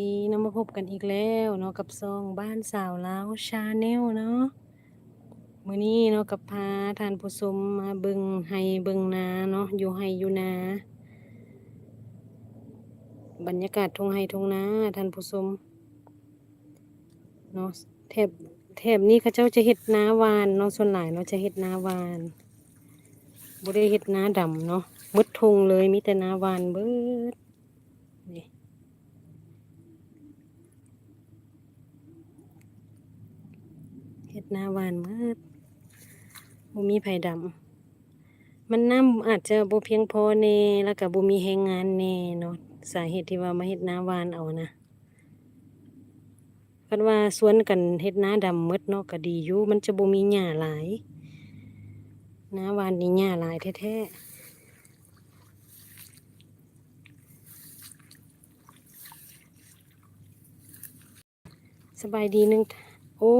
ดีเนาะมาพบกันอีกแล้วเนาะกับซองบ้านสาวลาวชาแนลเนาะมื้อนี้เนาะกับพาทานผู้ชมมาเบิ่งไห้เบิ่งนาเนาะอยู่ไห้อยู่นา บรรยากาศทงไห้ทงนาทานผู้ชมเนาะแถบแถบนี้เขาเจ้าจะเฮ็ดนาวานเนาะส่วนหลายเนาะจะเฮ็ดนาวานบ่ได้เฮ็ดนาดำเนาะหมดทงเลยมีแต่นาวานเบิดนี่ เฮ็ดนาหวานเมิดบ่มีไผดำมันน้ำอาจจะบ่เพียงพอแน่แล้วก็บ่มีแรงงานแน่เนาะสาเหตุที่ว่ามาเฮ็ดนาหวานเอานะคันว่าสวนกันเฮ็ดนาดำหมดเนาะก็ดีอยู่มันจะบ่มีหญ้าหลายนาวานนี่หญ้าหลายแท้ๆสบายดีหนึง โอ้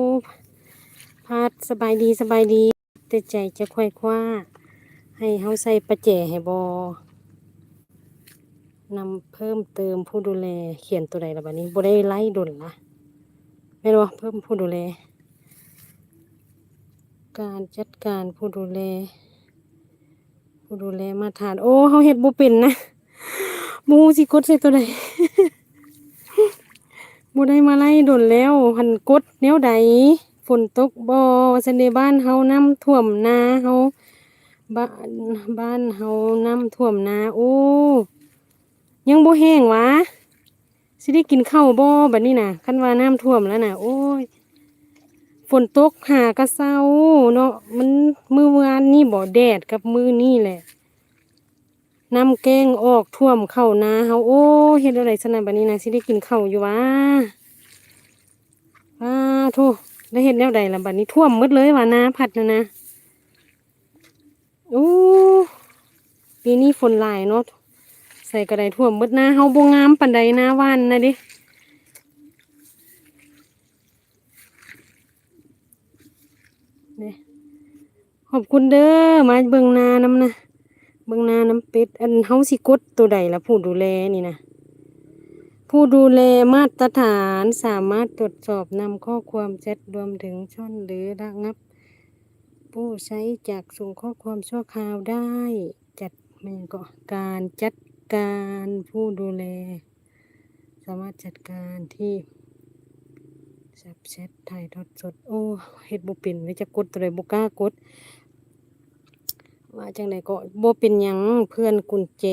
พาดสบายดีสบายดี แต่ใจจะค่อยคว้า ให้เฮาใส่ประแจให้บอนำเพิ่มเติมผู้ดูแลเขียนตัวใดละบัดนี้บ่ได้ไล่ดนละแม่นบ่เพิ่มผู้ดูแล การจัดการผู้ดูแล ผู้ดูแลมาทาน โอ้เฮาเฮ็ดบ่เป็นนะบูสิกดใส่ตัวใดบ่ได้มาไล่ดนแล้วหันกดแนวใด ฝนตกบ่ซันเดบ้านเฮาน้ำท่วมนาเฮาบ้านบ้านเฮาน้ำท่วมนาโอ้ยังบ่แห้งวะสิได้กินข้าวบ่บัดนี้น่ะคันว่าน้ำท่วมแล้วน่ะโอ้ยฝนตกหากระเซาเนาะมันมือวานนี่บ่แดดกับมือนี่แหละน้ำแกงออกท่วมเข้านาเฮาโอ้เฮ็ดอะไรสนั่นบัดนี้นะสิได้กินข้าวอยู่วะอ้าโธ่ได้เฮ็ดแนวใดล่ะบัดนี้ท่วมหมดเลยว่านาพัดนะนะโอ้ปีนี้ฝนหลายเนาะใส่กระไดท่วมหมดนาเฮาบ่งามปานใดนาหวานนะดิเนี่ยขอบคุณเด้อมาเบิ่งนาน้ำนะเบิ่งนาน้ำเป็ดอันเฮาสิกดตัวใดล่ะผู้ดูแลนี่นะ ผู้ดูแลมาตรฐานสามารถตรวจสอบนำข้อความแชทรวมถึงช่อนหรือระงับ ผู้ใช้จากส่งข้อความชั่วคราวได้ จัดมันก็การจัดการผู้ดูแล สามารถจัดการที่สับแชทถ่ายทอดสด โอ้เฮ็ดบ่เป็นไว้จะกดตัวใดบ่กล้ากดว่าจังไดก็บ่เป็นหยังเพื่อนกุญแจ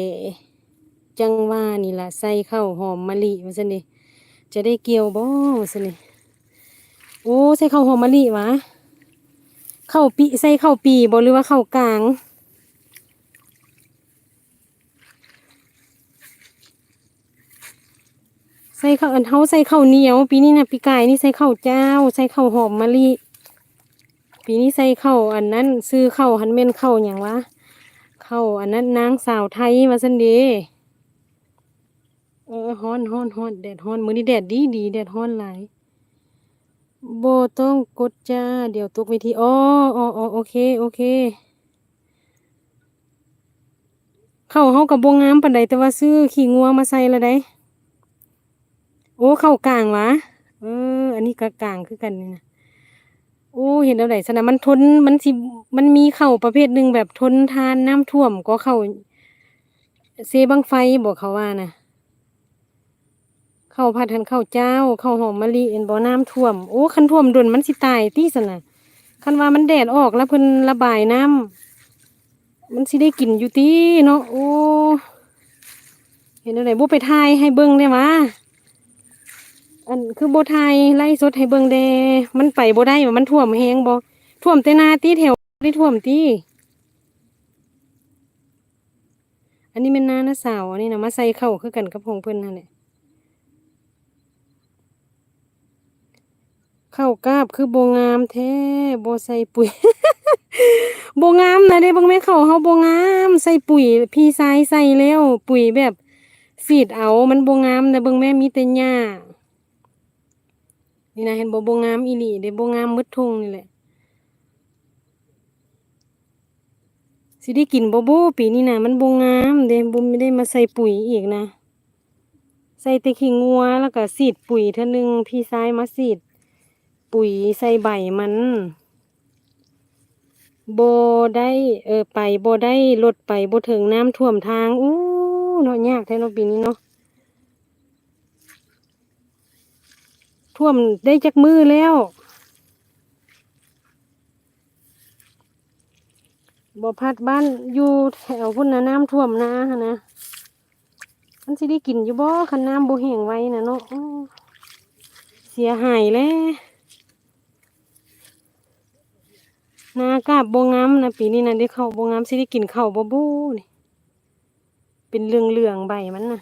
จังว่านี่ล่ะใส่ข้าวหอมมะลิว่าซั่นนี่จะได้เกี่ยวบ่ว่าซั่นนี่โอ้ใส่ข้าวหอมมะลิวะข้าวปีใส่ข้าวปีบ่หรือว่าข้าวกลางใส่ข้าวอันเฮาใส่ข้าวเหนียว ปีนี้นะปีกายนี่ใส่ข้าวเจ้า ใส่ข้าวหอมมะลิปีนี้ใส่ข้าวอันนั้น ซื้อข้าวหันแม่นข้าวหยังวะข้าวอันนั้นนางสาวไทยมาสันเดี เออฮ้อนฮ้อนฮ้อนแดดฮ้อนมื้อนี้แดดดีดีแดดฮ้อนหลายโบต้องกดจ้า เดี๋ยวตกเวทีอ๋ออ๋ออ๋อโอเค โอเค เข้าเฮากับบ่งามปานใดแต่ว่าซื้อขี้งัวมาใส่ละได้โอ้เข้ากลางวะเออ อันนี้ก็กลางคือกันนี่นะโอ้เห็นแล้วไหนสนะมันทนมันสิมันมีเข่าประเภทหนึ่งแบบทนทานน้ำท่วมก็เข่าเซบังไฟบอกเขาว่านะ เข้าพัดทันเข้าเจ้า เข้าหอมมะลิเอ็นบ่อน้ำท่วม โอ้คันท่วมดนมันสิตายตี้สนะคันว่ามันแดดออกแล้วเพิ่นระบายน้ำมันสิได้กินอยู่ตีเนาะโอ้เห็นอะไรบ่ไปทายให้เบิ่งได้มะอันคือโบไทยไล่สดให้เบิ่งแดมันไปบ่ได้มันท่วมแฮงบ่ท่วมแต่นาตีแถวได้ท่วมตีอันนี้เป็นนาหน้าสาวอันนี้นะมาใส่เข้าคือกันกับของเพิ่อนนั่นแหละ เข้ากาบคือโบงามแท้โบใส่ปุ๋ย โบงามนะเด้บิ่งแม่เข้าเฮาโบงาม ใส่ปุ๋ย พี่ชายใส่แล้ว ปุ๋ยแบบสีดเอามันโบงามนะบิ่งแม่มีแต่หญ้านี่นะเห็นโบ่บ่งามอีหลีเด้บ่งามมืดทุ่งนี่แหละสิได้กินโบ่บ่ปีนี้นะมันโบงามเด้บ่ไม่ได้มาใส่ปุ๋ยอีกนะ ใส่แต่ขี้งัวแล้วก็สีดปุ๋ยเท่านึงพี่ซ้ายมาสีด ปุ๋ยใส่ใบมันโบได้เออไปโบได้รถไปโบถึงน้ำท่วมทางอู้เนาะยากแท้เนาะปีนี้เนาะท่วมได้จักมือแล้วบพัดบ้านอยู่แถวพุ่นนะน้ำท่วมนาหั่นะมันสิได้กินอยู่บ่คันน้ำโบแห้งไว้นะเนาะเสียหายแล้ว นากาบบ่งามนะปีนี้นะได้เข้าบงามสิได้กินเข้าบ่บูนี่เป็นเหลืองๆใบมันน่ะ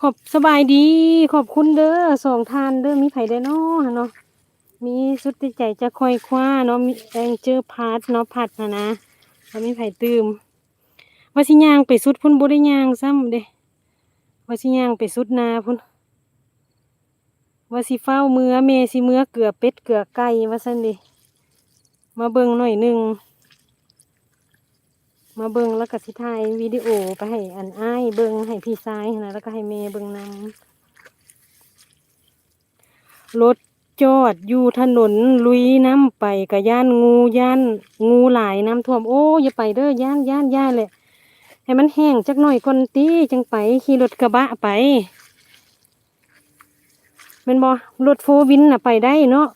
ขอบสบายดี ขอบคุณเด้อสองทานเด้อมีไผได้เนาะเนาะมีสุดใจจะคอยคว้าเนาะมีแองเจอพาร์ทเนาะผัดนะนะแล้วมีไผ่ตืมว่าสิย่างไปสุดพุ่นบ่ได้ย่างซ้ำเด้ว่าสิย่างไปสุดนาพุ่น ว่าสิเฝ้าเมือเมสิเมือเกลือเป็ดเกลือไก่ว่าซั่นดิมาเบิ่งหน่อยหนึ่งมาเบิ่งแล้วก็สิถ่ายวิดีโอไปให้อันอ้ายเบิ่งให้พี่ชายนะแล้วก็ให้เมเบิ่งนำรถจอดอยู่ถนนลุยน้ำไปกะย่านงูย่านงูหลายน้ำท่วมโอ้อย่าไปเด้อย่านย่านย่านเลยให้มันแห้งจักหน่อยคนตีจังไปขี่รถกระบะไป มันบอรถโฟร์วินน่ะไปได้เนาะ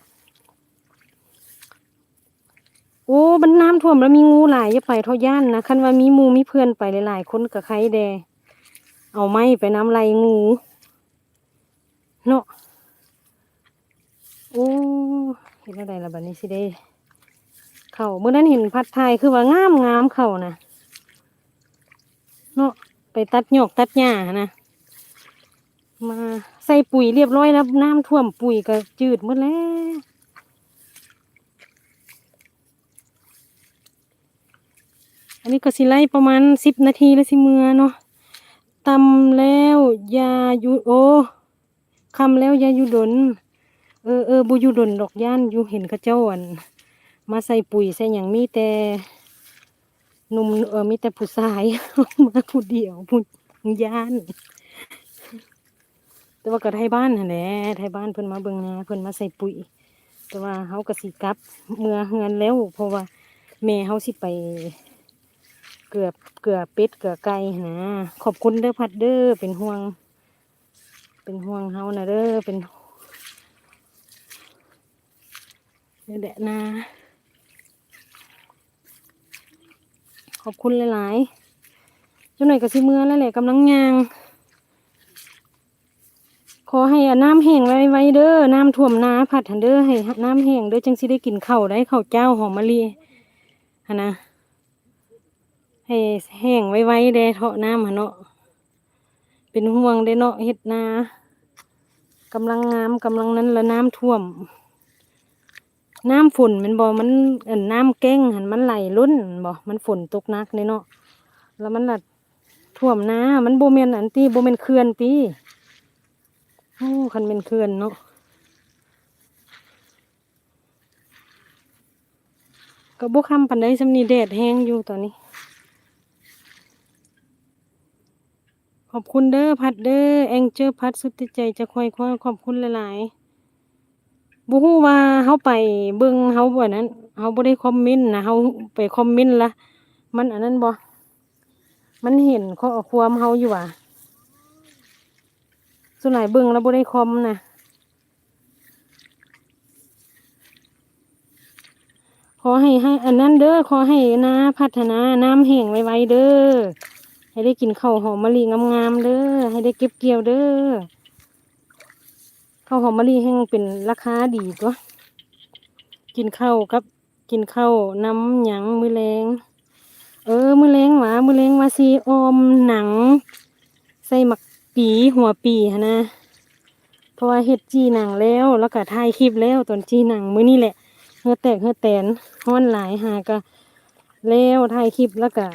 โอ้มันน้ำท่วมแล้วมีงูหลายอย่าไปเท่าย่านนะคันว่ามีมูมีเพื่อนไปหลายๆคนกับใครแดเอาไม้ไปน้ำไรงูเนาะโอ้เห็นอะไรละบัดนี้สิได้ เข่าเมื่อนั้นเห็นพัดไทยคือว่างามงามเข่านะเนาะไปตัดหยอกตัดหญ้านะ มาใส่ปุ๋ยเรียบร้อยแล้วน้ำท่วมปุ๋ยก็จืดหมดแล้วอันนี้ก็สิไล่ประมาณสิบนาทีแล้วสิเมือเนาะตำแล้วยาอยู่โอคำแล้วยาอยู่ดนเออเออบุอยู่ดนดอกย่านอยู่เห็นเข้าเจ้าอันมาใส่ปุ๋ยใส่อย่างมีแต่หนุ่มเออมีแต่ผู้ชายมาผู้เดียวผู้ย่าน แต่ว่าก็ไทยบ้านหั่นแหละไทยบ้านเพิ่นมาเบิ่งนาเพิ่นมาใส่ปุ๋ย แต่ว่าเฮาก็สิกลับเมื่อเฮือนแล้ว เพราะว่าแม่เฮาสิไป เกือบเกือบเป็ดเกือบไก่นนะขอบคุณเด้อพัดเด้อเป็นห่วง เป็นห่วงเฮานะเด้อเป็นนี่แหละนะขอบคุณหลายๆเจ้าหน่อยกับสิเมื่อแล้วแหละกำลังยาง ขอให้น้ำแห้งไว้ไว้เด้อน้ำท่วมนาผัดหันเด้อให้น้ำแห้งเด้อจังสิได้กินข้าวได้ข้าวเจ้าหอมมะลิหันะให้แห้งไว้ไว้เด้เถาะน้ำหันเนาะเป็นห่วงเด้เนาะเฮ็ดนากำลังงามกำลังนั้นล้วน้ำท่วม น้ำฝนมันบ่มันเอ่นน้ำแก้งหันมันไหลล้นบ่มันฝนตกนักเลยเนาะแล้วมันละท่วมนามันโบ่แม่นอันตีโบ่แม่นเขื่อนตี โอ้คันเป็นเขื่อนเนาะก็บ่ค่ำปานใดซำนีแดดแห้งอยู่ตอนนี้ ขอบคุณเด้อพัดเด้อแองเจอพัดสุดที่ใจจะคอยคว้าขอบคุณหลายๆบ่ฮู้ว่าเฮาไปเบิ่งเฮาบ่นั้นเฮาบ่ได้คอมเมนต์นะเฮาไปคอมเมนต์ละมันอันนั้นบ่มันเห็นข้อความเฮาอยู่ว่ะ ส่วนหลายเบิ่งแล้วบ่ได้คอมนะขอให้ให้อันนั้นเด้อขอให้นาพัฒนาน้ำแห้งไวๆเด้อให้ได้กินข้าวหอมมะลิงามๆเด้อให้ได้เก็บเกี่ยวเด้อข้าวหอมมะลิแห้งเป็นราคาดีตัวกินข้าวกับกินข้าวน้ำหยังมือแรงเออมือแรงหวะมือแรงวาซีออมหนัง ใส่หมัก ปีหัวปีหั้นะ เพราะว่าเฮ็ดจีหนังแล้ว แล้วก็ถ่ายคลิปแล้วตอนจีหนังมื้อนี่แหละเฮือแตกเฮือแตนฮ้อนหลายหาก็แล้วถ่ายคลิปแล้วก็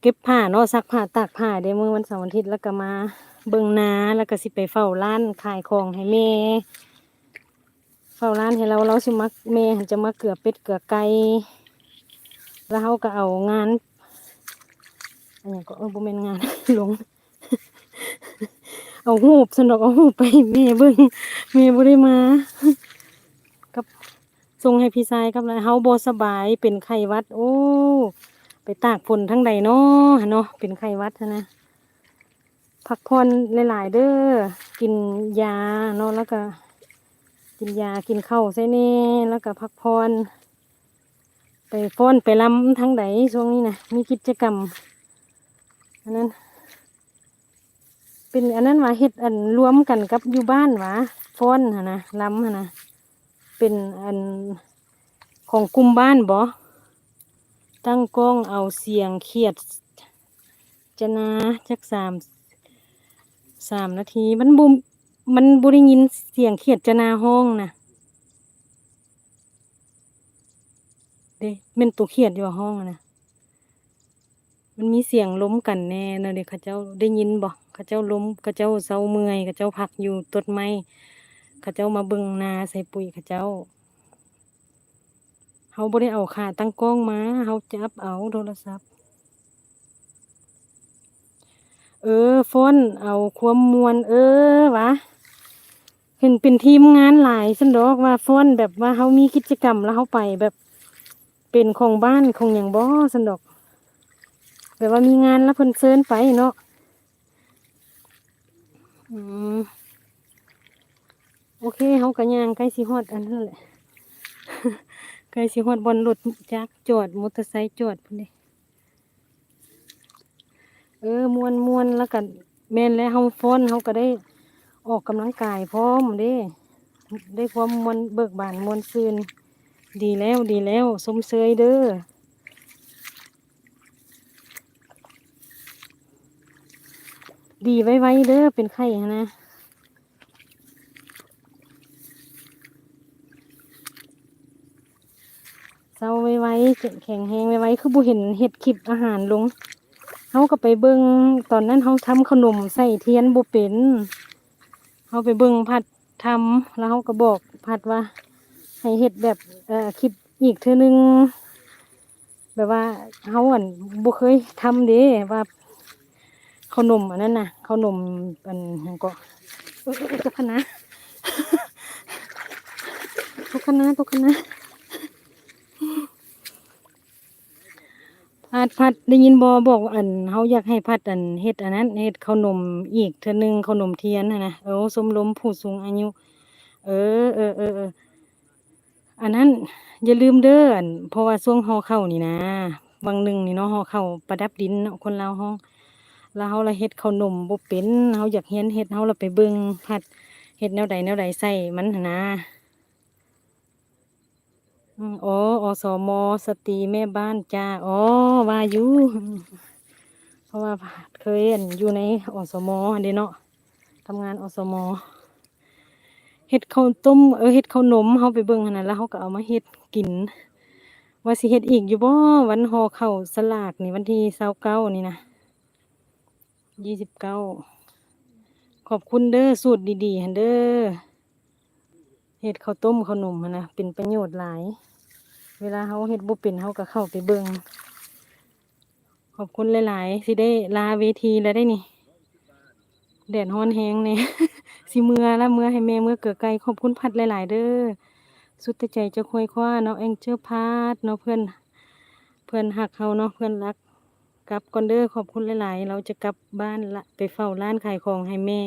เก็บผ้าเนาะซักผ้าตากผ้าเดี๋ยวมื้อวันเสาร์วันอาทิตย์แล้วก็มาเบิ่งนาแล้วก็สิไปเฝ้าร้านขายของให้แม่เฝ้าร้านให้เราเราสิมักแม่หันจะมาเกลือเป็ดเกลือไก่แล้วเขาก็เอางาน อันนี้ก็เออบ่แม่นงานหลง เอาหูบสนดอกเอาหูบไปให้แม่เบิ่งแม่บ่ได้มากับส่งให้พี่ชายกับแล้วเฮาบ่สบายเป็นไข้วัด โอ้ไปตากฝนทั้งใดเนาะเนาะเป็นไข้วัดนะพักผ่อนหลาย ๆ เด้อกินยาเนาะแล้วก็ กินยากินข้าวใส่แน่แล้วก็พักผ่อนไปฟ้อนไปลำทั้งใดช่วงนี้นะมีกิจกรรม อันนั้น เป็นอันนั้นว่าเฮ็ดอันรวมกันกับอยู่บ้านวะฟ้อนหะนะลำหะนะเป็นอันของกลุ่มบ้านบ่ตั้งกล้องเอาเสียงเขียดจะนาจักสามสามนาที มันบุมมันบุได้ยินเสียงเขียดจะนาห้องนะเด้มันตัวเขียดอยู่ห้องนะ มันมีเสียงล้มกันแน่นะเด็กเขาเจ้าได้ยินบ่เขาเจ้าล้มเขาเจ้าเศร้าเมื่อยเขาเจ้าพักอยู่ต้นไม้เขาเจ้ามาเบิ่งนาใส่ปุ๋ยเขาเจ้าเขาบ่ได้เอาขาตั้งกล้องมาเขาจับเอาโทรศัพท์ เออฟอนเอาความมวนเออวะเห็นเป็นทีมงานหลายสันดอกว่าฟอนแบบว่าเขามีกิจกรรมแล้วเขาไปแบบเป็นของบ้านของอย่างบ่สันดอก แบบว่ามีงานแล้วเพิ่นเชิญไปเนาะอืมโอเคเขากะยางใกล้สิฮอดอันนั้นแหละใกล้สิฮอดบอนรถจักรจอดมอเตอร์ไซค์จอดพุ่นเด้เออมวนมวนแล้วกันแมนแล้วเฮาฟ้อนเฮาก็ได้ออกกำลังกายพร้อมเด้ ได้ความมวนเบิกบานมวนซืนดีแล้วดีแล้วสมเสยเด้อ ดีไว้ๆเด้อเป็นไข้หั้นะเศร้าไว้ๆแข็งแห้งไว้ๆคือบ่เห็นเห็ดคลิปอาหารลงเขาก็ไปเบิ่งตอนนั้นเขาทำขนมใส่เทียนบ่เป็นเขาไปเบิ่งพัดทำแล้วเขาก็บอกพัดว่า ให้เฮ็ดแบบเอ่อคลิปอีกเทื่อนึงแบบว่าเขาอันบ่เคยทำเด้ว่า ขนมอันนั้นน่ะขนมอันหยังก็เออเออเออตกคณะตกคณะตกคณะพัดพัดได้ยินบอบอกว่าอันเขาอยากให้พัดอันเฮ็ดอันนั้นเฮ็ดขนมอีกเทื่อหนึ่งขนมเทียนนะนะโอ้สมรมผู้สูงอายุ เออเออเอออันนั้นอย่าลืมเด้ออันเพราะว่าช่วงห่อข้านี่นะบางหนึ่งนี่เนาะห่อข้าประดับดินเนาะคนลาห้อง แล้วเขาละเฮ็ดขนมบ่เป็นเขาอยากเฮียนเฮ็ดเขาละไปเบิ่งพัดเฮ็ดแนวใดแนวใดใส่มันนะอ๋ออสมสตรีแม่บ้านจ้าอ๋อวาอยู่เพราะว่าเคยเห็นอยู่ในอสมอันเดะเนาะทำงานอสมเฮ็ดข้าวต้มเออเฮ็ดข้าวนมเฮาไปเบิ่งหั่นน่ะแล้วเฮาก็เอามาเฮ็ดกิน ว่าสิเฮ็ดอีกอยู่บ่วันห่อข้าวสลากนี่วันที่29นี่นะ 29ขอบคุณเด้อสูตรดีๆหั่นเด้อเฮ็ดข้าวต้มข้าวนมหั่นนะเป็นประโยชน์หลาย เวลาเขาเฮ็ดบ่เป็นเขาก็เข้าไปเบิ่งขอบคุณหลายๆสิได้ลาเวทีแล้วได้นี่แดดร้อนแฮงเนี่ยสิเมื่อแล้วเมื่อให้แม่เมื่อเกิดไกลขอบคุณพัดหลาย ๆ เด้อสุดใจจะคุยคว้าเนาะแองเจอพัดเนาะเพื่อนเพื่อนหักเขาเนาะเพื่อนรัก กลับก่อนเด้อขอบคุณหลายๆ เราจะกลับบ้านละไปเฝ้าร้านขายของให้แม่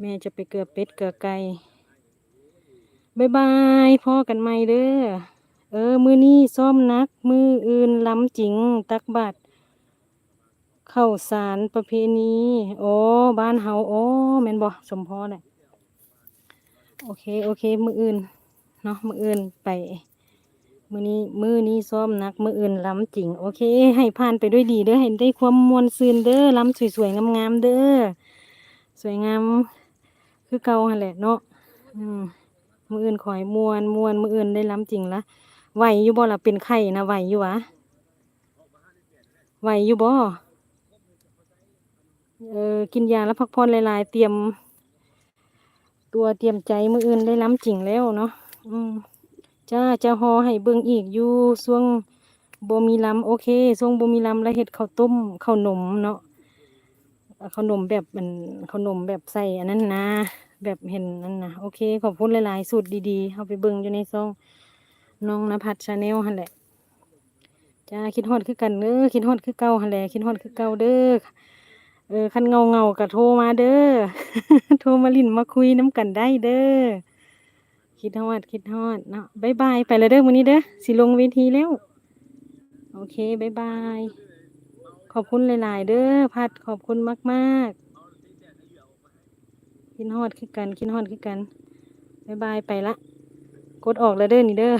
แม่จะไปเกลือเป็ดเกลือไก่บายบายพ่อกันใหม่เด้อเออ มือนี้ซ่อมนัก มืออื่นล้ำจริง ตักบาตรเข้าสารประเพณีโอ้บ้านเฮาโอ้แมนบ่สมพรน่ะโอเค โอเค มืออื่น เนาะมืออื่นไป มือนี้มือนี้ซ้อมนักมืออื่นล้ำจริง โอเค ให้ผ่านไปด้วยดีเด้อให้ได้ความมวลซืนเด้อล้ำสวยๆงามๆเด้อสวยงาม คือเก่าหันแหละเนาะอืมมืออื่นขอให้มวนมวนมืออื่นได้ล้ำจริงละไหวอยู่บ่ละเป็นไข้นะไหวอยู่วะไหวอยู่บ่เออกินยาแล้วพักผ่อนหลายๆเตรียมตตัวเตรียมใจมืออื่นได้ล้ำจริงแล้วเนาะอืม จ้าจะฮอให้เบิ่งอีกอยู่ช่วงบ่มีลำโอเคช่วงบ่มีลำแล้วเฮ็ดข้าวต้มข้าวนมเนาะข้าวนมแบบมันข้าวนมแบบใส่อันนั้นนะ แบบเห็นนั่นนะโอเค ขอบคุณหลายๆสูตรดีๆเอาไปเบิ่งอยู่ในซองน้องนภัสชาแนลหันแหละจ้าคิดฮอดคือกันเด้อคิดฮอดคือเก่าหันแหละคิดฮอดคือเก่าเด้อเออคันเงาเงาก็โทรมาเด้อโทรมาลิ้นมาคุยน้ำกันได้เด้อ คิดฮอด คิดฮอดเนาะบายบายไปแล้วเด้อมื้อนี้เด้อสิลงเวทีแล้ว โอเคบายบาย ขอบคุณหลาย ๆ เด้อพัดขอบคุณมากๆคิดฮอดคือกันคิดฮอดคือกันบายบายไปละ กดออกแล้วเด้อนี่เด้อ